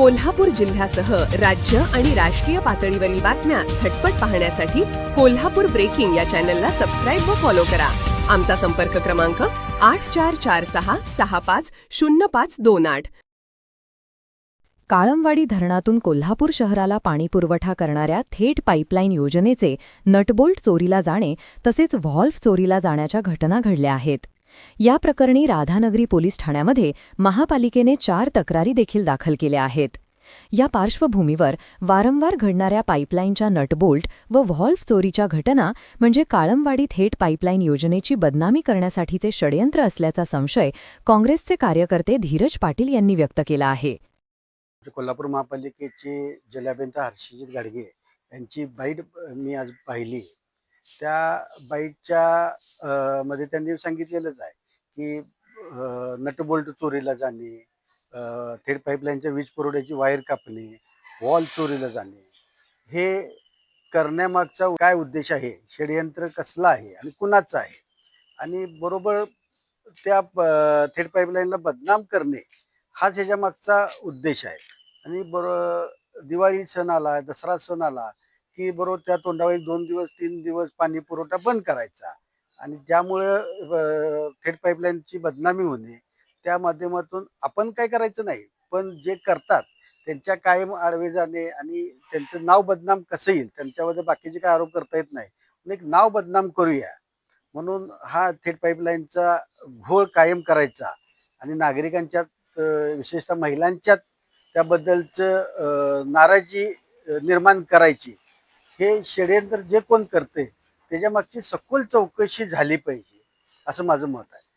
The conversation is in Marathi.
कोल्हापूर जिल्ह्यासह राज्य आणि राष्ट्रीय पातळीवरील बातम्या झटपट पाहण्यासाठी कोल्हापूर ब्रेकिंग या चॅनलला सबस्क्राईब व फॉलो करा. आमचा संपर्क क्रमांक आठ चार चार सहा सहा पाच शून्य पाच दोन आठ. काळमवाडी धरणातून कोल्हापूर शहराला पाणीपुरवठा करणाऱ्या थेट पाईपलाईन योजनेचे नटबोल्ट चोरीला जाणे तसेच व्हॉल्व्ह चोरीला जाण्याच्या घटना घडल्या आहेत. या प्रकरणी राधानगरी पोलीस ठाण्यामध्ये महापालिकेने चार तक्रारी देखील दाखल केल्या आहेत. या पार्श्वभूमीवर वारंवार घडणाऱ्या पाईपलाईनच्या नटबोल्ट व व्हॉल्व्ह चोरीच्या घटना म्हणजे काळमवाडी थेट पाईपलाईन योजनेची बदनामी करण्यासाठीचे षडयंत्र असल्याचा संशय काँग्रेसचे कार्यकर्ते धीरज पाटील यांनी व्यक्त केला आहे. कोल्हापूर महापालिकेचे जलाभियंत हर्षजित गाडगे यांची बाईट मी आज पाहिली. त्या बाईटच्या मध्ये त्यांनी सांगितलेलंच आहे की नटबोल्ट चोरीला जाणे थेट पाईपलाईनच्या वीज पुरवठ्याची वायर कापणे वॉल चोरीला जाणे हे करण्यामागचा काय उद्देश आहे षडयंत्र कसलं आहे आणि कुणाचं आहे? आणि बरोबर त्या थेट पाईपलाईनला बदनाम करणे हाच ह्याच्या मागचा उद्देश आहे. आणि बरो दिवाळी सण आला दसरा सण आला की बरोबर त्या तोंडावर एक दोन दिवस तीन दिवस पाणी पुरवठा बंद करायचा. आणि ज्यामुळं थेट पाईपलाईनची बदनामी होणे त्या माध्यमातून आपण काय करायचं नाही. पण जे करतात त्यांच्या कायम आडवे जाणे आणि त्यांचं नाव बदनाम कसं येईल त्यांच्यामध्ये बाकीचे काय आरोप करता येत नाही. पण एक नाव बदनाम करूया. म्हणून हा थेट पाईपलाईनचा घोळ कायम करायचा. आणि नागरिकांच्यात विशेषतः महिलांच्यात त्याबद्दलचं नाराजी निर्माण करायची. हे षडयंत्र जे कोण करते त्याच्या मागची सखोल चौकशी झाली पाहिजे असं माझं मत आहे.